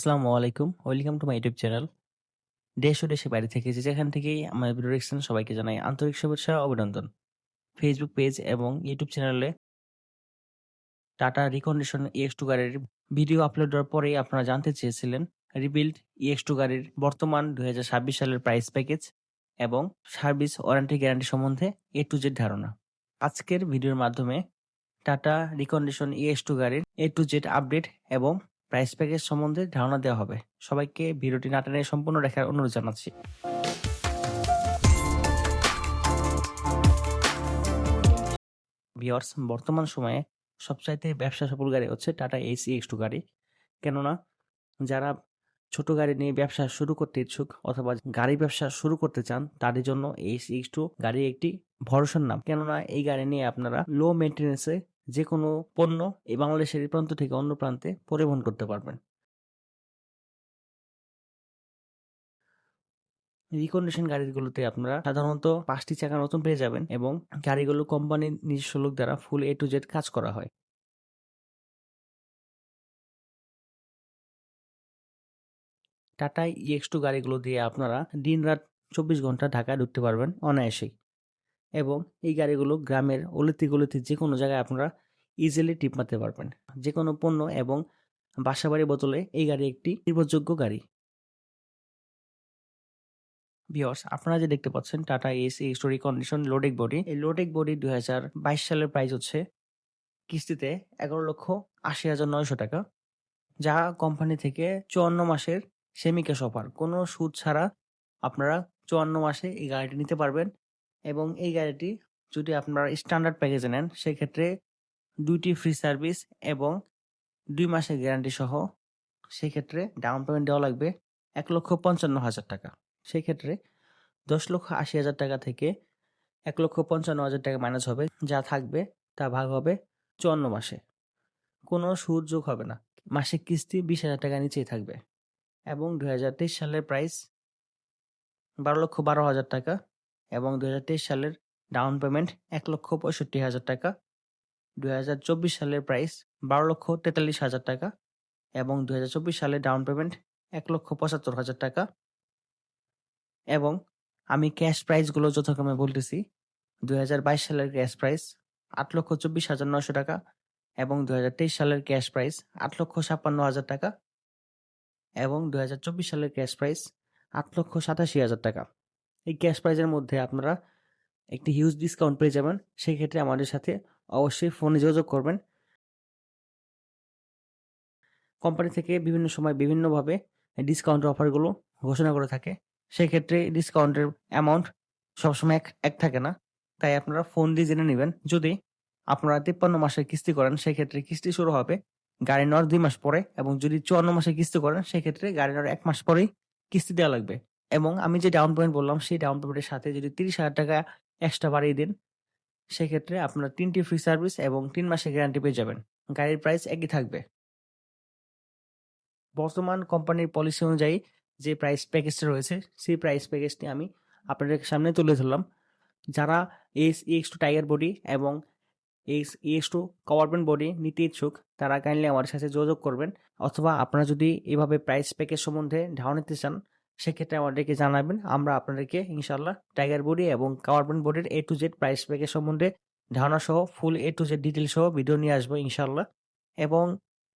আসসালামু আলাইকুম। Welcome to my YouTube channel দেশ ও দেশে বাইরে থেকে যেখান থেকেই আমার ভিডিও দেখছেন, সবাইকে জানাই আন্তরিক শুভেচ্ছা অভিনন্দন। ফেসবুক পেজ এবং ইউটিউব চ্যানেলে Tata recondition E X two গাড়ির ভিডিও আপলোড দেওয়ার পরেই আপনারা জানতে চেয়েছিলেন রিবিল্ড ইএক্স টু গাড়ির বর্তমান দু হাজার ছাব্বিশ সালের প্রাইস প্যাকেজ এবং সার্ভিস ওয়ারেন্টি গ্যারান্টি সম্বন্ধে এ টু জেড ধারণা। আজকের ভিডিওর মাধ্যমে টাটা রিকন্ডিশন ইএক্স টু গাড়ির এ টু জেড আপডেট এবং প্রাইস প্যাকেজ সম্বন্ধে ধারণা দেওয়া হবে। সবাইকে ভিডিওটি না টেনে সম্পূর্ণ দেখার অনুরোধ জানাচ্ছি। ভিওর্স বর্তমান সময়ে সবচাইতে ব্যবসা সফল গাড়ি হচ্ছে টাটা এসি এক্স টু গাড়ি। কেননা, যারা ছোট গাড়ি নিয়ে ব্যবসা শুরু করতে ইচ্ছুক অথবা গাড়ি ব্যবসা শুরু করতে চান, তাদের জন্য এসি এক্স টু গাড়ি একটি ভরসার নাম। কেননা, এই গাড়ি নিয়ে আপনারা লো মেনটেন্যান্সে যে কোনো পণ্য এই বাংলাদেশের এই প্রান্ত থেকে অন্য প্রান্তে পরিবহন করতে পারবেন। রিকন্ডিশন গাড়িগুলোতে আপনারা সাধারণত পাঁচটি চাকা নতুন পেয়ে যাবেন এবং গাড়িগুলো কোম্পানির নিজস্ব লোক দ্বারা ফুল এ টু জেড কাজ করা হয়। টাটা ইএক্স টু গাড়িগুলো দিয়ে আপনারা দিন রাত চব্বিশ ঘণ্টা ঢাকায় ঢুকতে পারবেন অনায়াসেই। এবং এই গাড়িগুলো গ্রামের অলিতি গলিতে যে কোনো জায়গায় আপনারা ইজিলি টিপ মারতে পারবেন। যে কোনো পণ্য এবং বাসাবাড়ি বোতলে এই গাড়ি একটি নির্ভরযোগ্য গাড়ি। ভিওর্স আপনারা যে দেখতে পাচ্ছেন টাটা এসি স্টোরি কন্ডিশন লোডেক বডি এই লোডেক বডি দুই হাজার বাইশ সালের প্রাইস হচ্ছে কিস্তিতে এগারো লক্ষ আশি হাজার নয়শো টাকা, যা কোম্পানি থেকে চুয়ান্ন মাসের সেমি ক্যাশ অফার কোনো সুদ ছাড়া আপনারা চুয়ান্ন মাসে এই গাড়িটি নিতে পারবেন। এবং এই গাড়িটি যদি আপনারা স্ট্যান্ডার্ড প্যাকেজে নেন, সেক্ষেত্রে দুইটি ফ্রি সার্ভিস এবং দুই মাসের গ্যারান্টি সহ সেক্ষেত্রে ডাউন পেমেন্ট দেওয়া লাগবে এক লক্ষ পঞ্চান্ন হাজার টাকা। সেই ক্ষেত্রে দশ লক্ষ আশি হাজার টাকা থেকে এক লক্ষ পঞ্চান্ন হাজার টাকা মাইনাস হবে, যা থাকবে, তা ভাগ হবে চুয়ান্ন মাসে। কোনো সুদ যোগ হবে না। মাসিক কিস্তি বিশ হাজার টাকা নিচেই থাকবে। এবং দু হাজার তেইশ সালের প্রাইস বারো লক্ষ বারো হাজার টাকা। এবং দু হাজার তেইশ সালের ডাউন পেমেন্ট এক লক্ষ পঁয়ষট্টি হাজার টাকা দু হাজার চব্বিশ সালের প্রাইস বারো লক্ষ তেতাল্লিশ হাজার টাকা এবং দু হাজার সালের ডাউন পেমেন্ট এক লক্ষ পঁচাত্তর হাজার টাকা। এবং আমি ক্যাশ প্রাইসগুলো যথাক্রমে বলতেছি দু হাজার বাইশ সালের ক্যাশ প্রাইস আট লক্ষ চব্বিশ হাজার নশো টাকা এবং দু হাজার তেইশ সালের ক্যাশ প্রাইস আট লক্ষ ছাপ্পান্ন হাজার টাকা এবং দু হাজার চব্বিশ সালের ক্যাশ প্রাইস আট লক্ষ সাতাশি হাজার টাকা। এই ক্যাশ প্রাইজের মধ্যে আপনারা একটি হিউজ ডিসকাউন্ট পেয়ে যাবেন। সেই ক্ষেত্রে আমাদের সাথে অবশ্যই ফোনে যোগাযোগ করবেন। কোম্পানি থেকে বিভিন্ন সময় বিভিন্নভাবে ডিসকাউন্টের অফারগুলো ঘোষণা করে থাকে। সেক্ষেত্রে ডিসকাউন্টের অ্যামাউন্ট সবসময় এক এক থাকে না। তাই আপনারা ফোন দিয়ে জেনে নেবেন। যদি আপনারা তিপ্পান্ন মাসের কিস্তি করেন, সেক্ষেত্রে কিস্তি শুরু হবে গাড়ি নেওয়ার দুই মাস পরে এবং যদি চুয়ান্ন মাসে কিস্তি করেন, সেক্ষেত্রে গাড়ি নেওয়ার এক মাস পরেই কিস্তি দেওয়া লাগবে। এবং আমি যে ডাউন পেমেন্ট বললাম, সেই ডাউন পেমেন্টের সাথে যদি তিরিশ হাজার টাকা এক্সট্রা বাড়িয়ে দিন, সেক্ষেত্রে আপনার তিনটি ফ্রি সার্ভিস এবং তিন মাসের গ্যারান্টি পেয়ে যাবেন। গাড়ির প্রাইস একই থাকবে। বর্তমান কোম্পানির পলিসি অনুযায়ী যে প্রাইস প্যাকেজটা রয়েছে, সেই প্রাইস প্যাকেজটি আমি আপনাদের সামনে তুলে ধরলাম। যারা S X two tiger body এবং এক্স এক্স টু কভারমেন্ট বডি নিতে ইচ্ছুক, তারা কাইন্ডলি আমার সাথে যোগাযোগ করবেন। অথবা আপনারা যদি এভাবে প্রাইস প্যাকেজ সম্বন্ধে ধারণা নিতে চান সেক্ষেত্রে আমাদেরকে জানাবেন। আমরা আপনাদেরকে ইনশাল্লাহ টাইগার বডি এবং কাভারমেন্ট বডির A to Z price package সম্বন্ধে ধারণা সহ full A to Z detail সহ ভিডিও নিয়ে আসব ইনশাল্লাহ এবং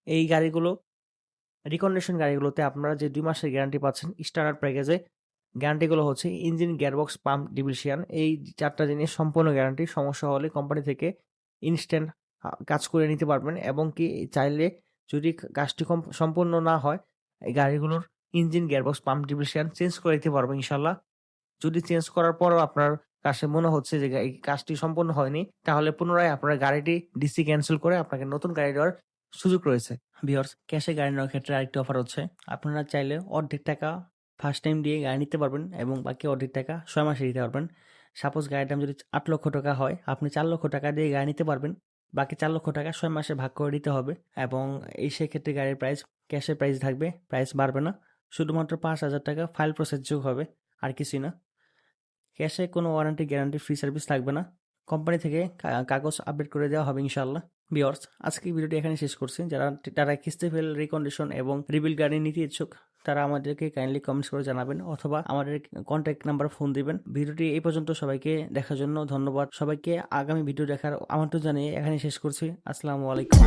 এই গাড়িগুলো রিকন্ডিশন গাড়িগুলোতে আপনারা যে দুই মাসের গ্যারান্টি পাচ্ছেন স্ট্যান্ডার্ড প্যাকেজে গ্যারান্টিগুলো হচ্ছে ইঞ্জিন গিয়ারবক্স পাম্প ডিভিশিয়ান এই চারটা জিনিস সম্পূর্ণ গ্যারান্টি সমস্যা হলে কোম্পানি থেকে ইনস্ট্যান্ট কাজ করে নিতে পারবেন। এবং কি চাইলে যদি কাজটি সম্পূর্ণ না হয়, এই গাড়িগুলোর engine, gearbox, pump division change করে দিতে পারব ইনশাল্লাহ। যদি চেঞ্জ করার পরও আপনার কাছে মনে হচ্ছে যে এই কাজটি সম্পূর্ণ হয়নি, তাহলে পুনরায় আপনার গাড়িটি ডিসি ক্যান্সেল করে আপনাকে নতুন গাড়ি দেওয়ার সুযোগ রয়েছে। ভিওর্স ক্যাশে গাড়ি নেওয়ার ক্ষেত্রে আরেকটি অফার হচ্ছে, আপনারা চাইলে অর্ধেক টাকা ফার্স্ট টাইম দিয়ে গাড়ি নিতে পারবেন এবং বাকি অর্ধেক টাকা ছয় মাসে দিতে পারবেন। সাপোজ গাড়ির দাম যদি আট লক্ষ টাকা হয়, আপনি চার লক্ষ টাকা দিয়ে গাড়ি নিতে পারবেন, বাকি চার লক্ষ টাকা ছয় মাসে ভাগ করে দিতে হবে এবং এই সেক্ষেত্রে গাড়ির প্রাইস ক্যাশের প্রাইস থাকবে প্রাইস বাড়বে না। শুধুমাত্র পাঁচ হাজার টাকা ফাইল প্রসেস যোগ হবে, আর কিছুই না। ক্যাশে কোনো ওয়ারেন্টি, গ্যারান্টি, ফ্রি সার্ভিস থাকবে না। কোম্পানি থেকে কাগজ আপডেট করে দেওয়া হবে ইনশাল্লাহ বিয়ার্স আজকে ভিডিওটি এখানে শেষ করছি। যারা তারা কিস্তি ফেল রিকন্ডিশন এবং রিবিল গাড়ি নিতে ইচ্ছুক, তারা আমাদেরকে কাইন্ডলি কমেন্টস করে জানাবেন অথবা আমাদের কন্ট্যাক্ট নাম্বার ফোন দিবেন। ভিডিওটি এই পর্যন্ত, সবাইকে দেখার জন্য ধন্যবাদ। সবাইকে আগামী ভিডিও দেখার আমন্ত্রণ জানিয়ে এখানে শেষ করছি। আসসালামু আলাইকুম.